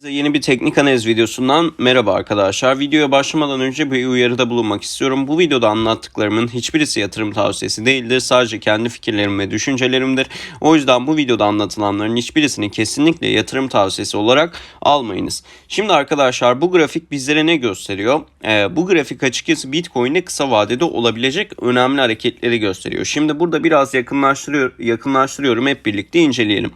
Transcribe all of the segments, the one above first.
Size Yeni bir teknik analiz videosundan merhaba arkadaşlar. Videoya başlamadan önce bir uyarıda bulunmak istiyorum. Bu videoda anlattıklarımın hiçbirisi yatırım tavsiyesi değildir. Sadece kendi fikirlerim ve düşüncelerimdir. O yüzden bu videoda anlatılanların hiçbirisini kesinlikle yatırım tavsiyesi olarak almayınız. Şimdi arkadaşlar bu grafik bizlere ne gösteriyor? Ee, bu grafik açıkçası Bitcoin'de kısa vadede olabilecek önemli hareketleri gösteriyor. Şimdi burada biraz yakınlaştırıyor, yakınlaştırıyorum. Hep birlikte inceleyelim.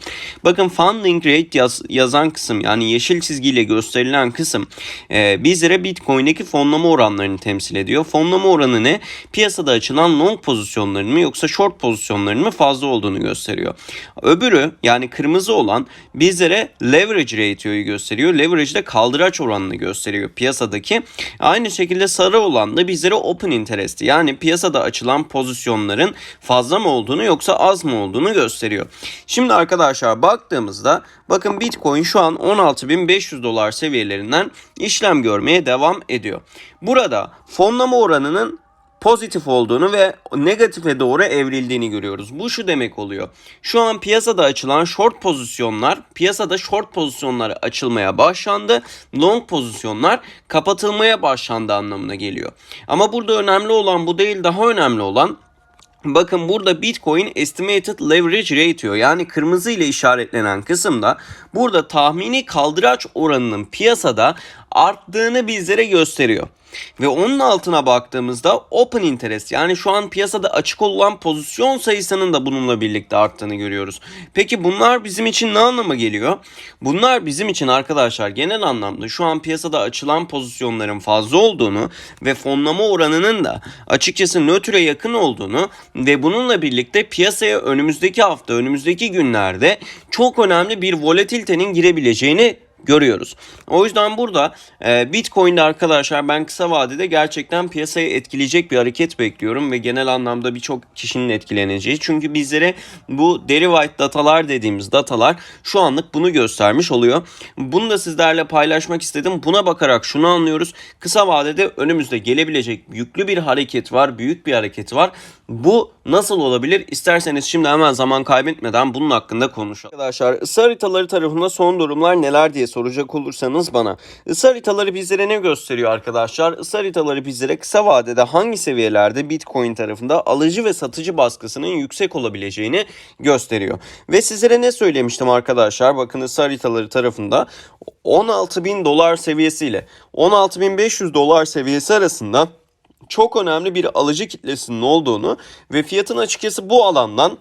Bakın funding rate yaz, yazan kısım yani yeşil çizgiyle gösterilen kısım e, bizlere Bitcoin'deki fonlama oranlarını temsil ediyor. Fonlama oranı ne? Piyasada açılan long pozisyonların mı yoksa short pozisyonların mı fazla olduğunu gösteriyor. Öbürü yani kırmızı olan bizlere leverage ratio'yu gösteriyor. Leverage de kaldıraç oranını gösteriyor piyasadaki. Aynı şekilde sarı olan da bizlere open interest yani piyasada açılan pozisyonların fazla mı olduğunu yoksa az mı olduğunu gösteriyor. Şimdi arkadaşlar baktığımızda bakın Bitcoin şu an 16.500 dolar seviyelerinden işlem görmeye devam ediyor. Burada fonlama oranının pozitif olduğunu ve negatife doğru evrildiğini görüyoruz. Bu şu demek oluyor. Şu an piyasada açılan short pozisyonlar, piyasada short pozisyonları açılmaya başlandı. Long pozisyonlar kapatılmaya başlandı anlamına geliyor. Ama burada önemli olan bu değil, daha önemli olan Bakın burada Bitcoin Estimated Leverage Ratio yani kırmızı ile işaretlenen kısımda burada tahmini kaldıraç oranının piyasada arttığını bizlere gösteriyor. Ve onun altına baktığımızda open interest yani şu an piyasada açık olan pozisyon sayısının da bununla birlikte arttığını görüyoruz. Peki bunlar bizim için ne anlama geliyor? Bunlar bizim için arkadaşlar genel anlamda şu an piyasada açılan pozisyonların fazla olduğunu ve fonlama oranının da açıkçası nötre yakın olduğunu ve bununla birlikte piyasaya önümüzdeki hafta, önümüzdeki günlerde çok önemli bir volatilitenin girebileceğini görüyoruz. O yüzden burada e, Bitcoin'de arkadaşlar ben kısa vadede gerçekten piyasayı etkileyecek bir hareket bekliyorum ve genel anlamda birçok kişinin etkileneceği. Çünkü bizlere bu derivate datalar dediğimiz datalar şu anlık bunu göstermiş oluyor. Bunu da sizlerle paylaşmak istedim. Buna bakarak şunu anlıyoruz. Kısa vadede önümüzde gelebilecek yüklü bir hareket var, büyük bir hareket var. Bu nasıl olabilir? İsterseniz şimdi hemen zaman kaybetmeden bunun hakkında konuşalım. Arkadaşlar ısı haritaları tarafında son durumlar neler diye soracak olursanız bana. Isı haritaları bizlere ne gösteriyor arkadaşlar? Isı haritaları bizlere kısa vadede hangi seviyelerde Bitcoin tarafında alıcı ve satıcı baskısının yüksek olabileceğini gösteriyor. Ve sizlere ne söylemiştim arkadaşlar? Bakın ısı haritaları tarafında 16.000 dolar seviyesiyle 16.500 dolar seviyesi arasında çok önemli bir alıcı kitlesinin olduğunu ve fiyatın açıkçası bu alandan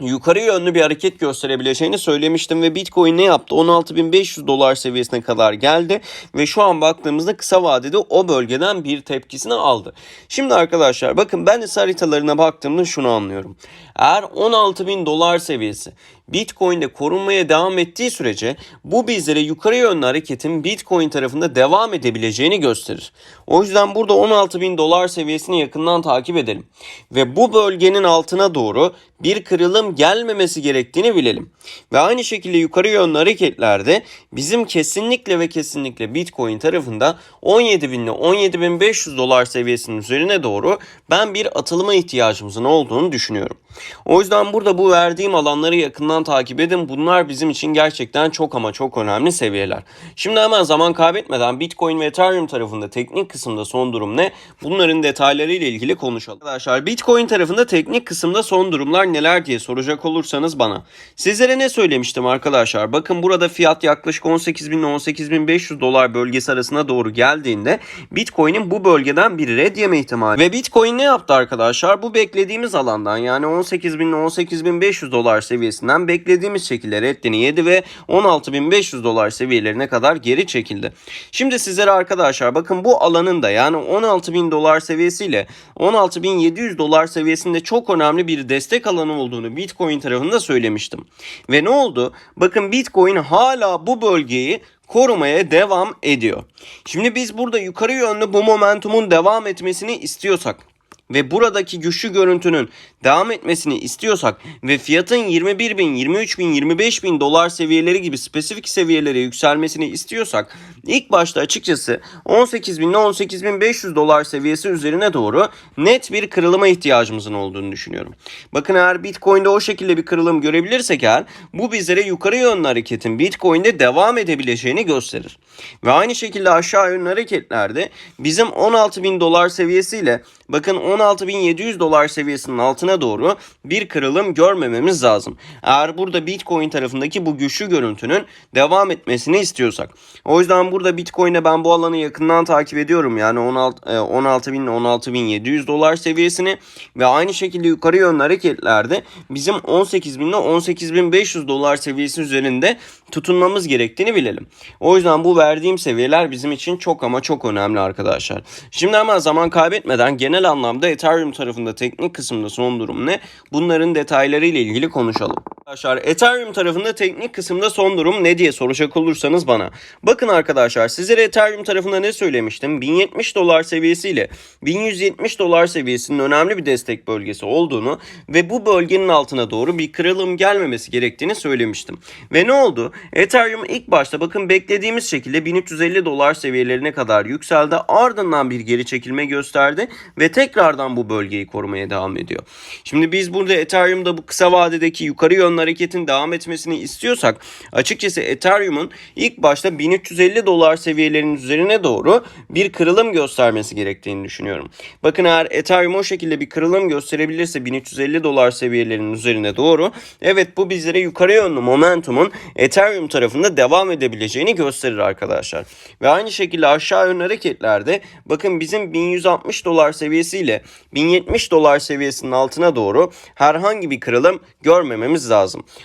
yukarı yönlü bir hareket gösterebileceğini söylemiştim ve Bitcoin ne yaptı? 16.500 dolar seviyesine kadar geldi ve şu an baktığımızda kısa vadede o bölgeden bir tepkisini aldı. Şimdi arkadaşlar bakın ben ise haritalarına baktığımda şunu anlıyorum. Eğer 16.000 dolar seviyesi Bitcoin'de korunmaya devam ettiği sürece bu bizlere yukarı yönlü hareketin Bitcoin tarafında devam edebileceğini gösterir. O yüzden burada 16.000 dolar seviyesini yakından takip edelim. Ve bu bölgenin altına doğru bir kırılım gelmemesi gerektiğini bilelim. Ve aynı şekilde yukarı yönlü hareketlerde bizim kesinlikle ve kesinlikle Bitcoin tarafında 17.000 ile 17.500 dolar seviyesinin üzerine doğru ben bir atılıma ihtiyacımızın olduğunu düşünüyorum. O yüzden burada bu verdiğim alanları yakından takip edin. Bunlar bizim için gerçekten çok ama çok önemli seviyeler. Şimdi hemen zaman kaybetmeden Bitcoin ve Ethereum tarafında teknik kısımda son durum ne? Bunların detayları ile ilgili konuşalım. Arkadaşlar Bitcoin tarafında teknik kısımda son durumlar neler diye soracak olursanız bana. Sizlere ne söylemiştim arkadaşlar? Bakın burada fiyat yaklaşık 18.000 ile 18.500 dolar bölgesi arasına doğru geldiğinde Bitcoin'in bu bölgeden bir red yeme ihtimali. Ve Bitcoin ne yaptı arkadaşlar? Bu beklediğimiz alandan yani 18.000 ile 18.500 dolar seviyesinden beklediğimiz şekilde reddini yedi ve 16.500 dolar seviyelerine kadar geri çekildi. Şimdi sizlere arkadaşlar bakın bu alanın da yani 16.000 dolar seviyesiyle 16.700 dolar seviyesinde çok önemli bir destek alanı olduğunu Bitcoin tarafında söylemiştim. Ve ne oldu? Bakın Bitcoin hala bu bölgeyi korumaya devam ediyor. Şimdi biz burada yukarı yönlü bu momentumun devam etmesini istiyorsak ve buradaki güçlü görüntünün devam etmesini istiyorsak ve fiyatın 21 bin, 23 bin, 25 bin dolar seviyeleri gibi spesifik seviyelere yükselmesini istiyorsak ilk başta açıkçası 18 bin ile 18 bin 500 dolar seviyesi üzerine doğru net bir kırılıma ihtiyacımızın olduğunu düşünüyorum. Bakın eğer Bitcoin'de o şekilde bir kırılım görebilirsek eğer bu bizlere yukarı yönlü hareketin Bitcoin'de devam edebileceğini gösterir. Ve aynı şekilde aşağı yönlü hareketlerde bizim 16 bin dolar seviyesiyle bakın 16.700 dolar seviyesinin altına doğru bir kırılım görmememiz lazım. Eğer burada Bitcoin tarafındaki bu güçlü görüntünün devam etmesini istiyorsak. O yüzden burada Bitcoin'e ben bu alanı yakından takip ediyorum. Yani 16 e, 16.000 ile 16.700 dolar seviyesini ve aynı şekilde yukarı yönlü hareketlerde bizim 18.000 ile 18.500 dolar seviyesi üzerinde tutunmamız gerektiğini bilelim. O yüzden bu verdiğim seviyeler bizim için çok ama çok önemli arkadaşlar. Şimdi hemen zaman kaybetmeden genel anlamda Ethereum tarafında teknik kısımda son durum ne? Bunların detayları ile ilgili konuşalım. Arkadaşlar Ethereum tarafında teknik kısımda son durum ne diye soracak olursanız bana. Bakın arkadaşlar sizlere Ethereum tarafında ne söylemiştim? 1070 dolar seviyesiyle 1170 dolar seviyesinin önemli bir destek bölgesi olduğunu ve bu bölgenin altına doğru bir kırılım gelmemesi gerektiğini söylemiştim. Ve ne oldu? Ethereum ilk başta bakın beklediğimiz şekilde 1350 dolar seviyelerine kadar yükseldi. Ardından bir geri çekilme gösterdi ve tekrardan bu bölgeyi korumaya devam ediyor. Şimdi biz burada Ethereum'da bu kısa vadedeki yukarı yönlü hareketin devam etmesini istiyorsak açıkçası Ethereum'un ilk başta 1350 dolar seviyelerinin üzerine doğru bir kırılım göstermesi gerektiğini düşünüyorum. Bakın eğer Ethereum o şekilde bir kırılım gösterebilirse 1350 dolar seviyelerinin üzerine doğru evet bu bizlere yukarı yönlü momentumun Ethereum tarafında devam edebileceğini gösterir arkadaşlar. Ve aynı şekilde aşağı yönlü hareketlerde bakın bizim 1160 dolar seviyesiyle 1070 dolar seviyesinin altına doğru herhangi bir kırılım görmememiz lazım.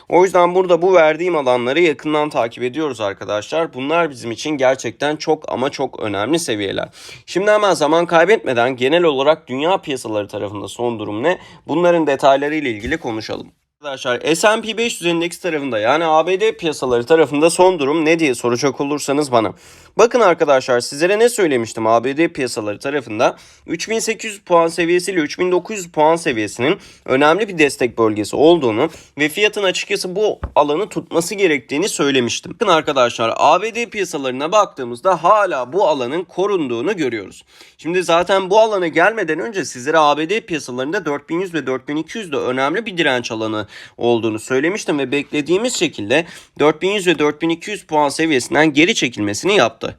O yüzden burada bu verdiğim alanları yakından takip ediyoruz arkadaşlar. Bunlar bizim için gerçekten çok ama çok önemli seviyeler. Şimdi hemen zaman kaybetmeden genel olarak dünya piyasaları tarafında son durum ne? Bunların detayları ile ilgili konuşalım. Arkadaşlar S&P 500 endeks tarafında yani ABD piyasaları tarafında son durum ne diye soracak olursanız bana. Bakın arkadaşlar sizlere ne söylemiştim ABD piyasaları tarafında 3800 puan seviyesiyle 3900 puan seviyesinin önemli bir destek bölgesi olduğunu ve fiyatın açıkçası bu alanı tutması gerektiğini söylemiştim. Bakın arkadaşlar ABD piyasalarına baktığımızda hala bu alanın korunduğunu görüyoruz. Şimdi zaten bu alana gelmeden önce sizlere ABD piyasalarında 4100 ve 4200 de önemli bir direnç alanı olduğunu söylemiştim ve beklediğimiz şekilde 4100 ve 4200 puan seviyesinden geri çekilmesini yaptı.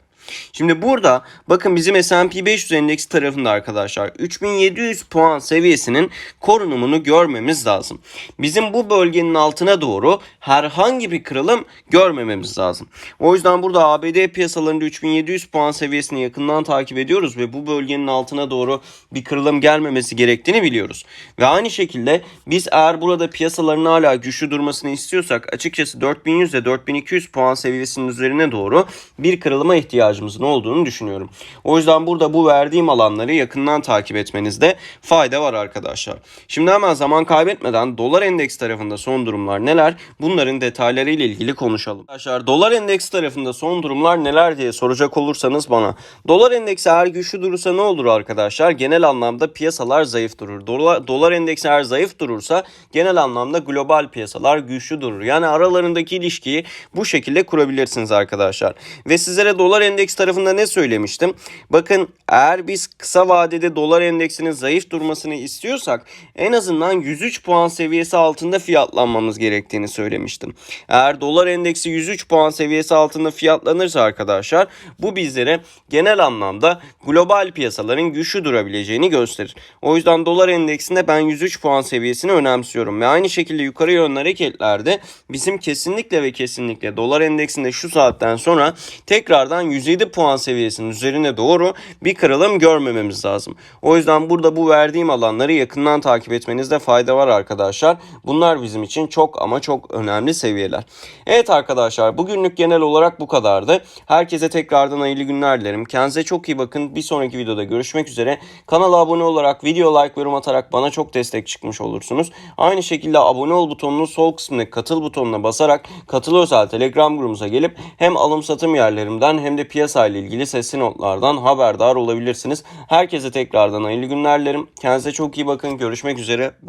Şimdi burada bakın bizim S&P 500 endeksi tarafında arkadaşlar 3700 puan seviyesinin korunumunu görmemiz lazım. Bizim bu bölgenin altına doğru herhangi bir kırılım görmememiz lazım. O yüzden burada ABD piyasalarında 3700 puan seviyesini yakından takip ediyoruz ve bu bölgenin altına doğru bir kırılım gelmemesi gerektiğini biliyoruz. Ve aynı şekilde biz eğer burada piyasaların hala güçlü durmasını istiyorsak açıkçası 4100 ile 4200 puan seviyesinin üzerine doğru bir kırılıma ihtiyacımız ihtiyacımızın olduğunu düşünüyorum. O yüzden burada bu verdiğim alanları yakından takip etmenizde fayda var arkadaşlar. Şimdi hemen zaman kaybetmeden dolar endeks tarafında son durumlar neler? Bunların detayları ile ilgili konuşalım. Arkadaşlar dolar endeks tarafında son durumlar neler diye soracak olursanız bana. Dolar endeksi eğer güçlü durursa ne olur arkadaşlar? Genel anlamda piyasalar zayıf durur. Dolar, dolar endeksi eğer zayıf durursa genel anlamda global piyasalar güçlü durur. Yani aralarındaki ilişkiyi bu şekilde kurabilirsiniz arkadaşlar. Ve sizlere dolar endeks endeks tarafında ne söylemiştim? Bakın eğer biz kısa vadede dolar endeksinin zayıf durmasını istiyorsak en azından 103 puan seviyesi altında fiyatlanmamız gerektiğini söylemiştim. Eğer dolar endeksi 103 puan seviyesi altında fiyatlanırsa arkadaşlar bu bizlere genel anlamda global piyasaların güçlü durabileceğini gösterir. O yüzden dolar endeksinde ben 103 puan seviyesini önemsiyorum ve aynı şekilde yukarı yönlü hareketlerde bizim kesinlikle ve kesinlikle dolar endeksinde şu saatten sonra tekrardan 107 7 puan seviyesinin üzerine doğru bir kırılım görmememiz lazım. O yüzden burada bu verdiğim alanları yakından takip etmenizde fayda var arkadaşlar. Bunlar bizim için çok ama çok önemli seviyeler. Evet arkadaşlar bugünlük genel olarak bu kadardı. Herkese tekrardan hayırlı günler dilerim. Kendinize çok iyi bakın. Bir sonraki videoda görüşmek üzere. Kanala abone olarak, video like yorum atarak bana çok destek çıkmış olursunuz. Aynı şekilde abone ol butonunun sol kısmındaki katıl butonuna basarak katıl özel telegram grubumuza gelip hem alım satım yerlerimden hem de piyasa piyasayla ilgili sesli notlardan haberdar olabilirsiniz. Herkese tekrardan hayırlı günler dilerim. Kendinize çok iyi bakın. Görüşmek üzere. Bye.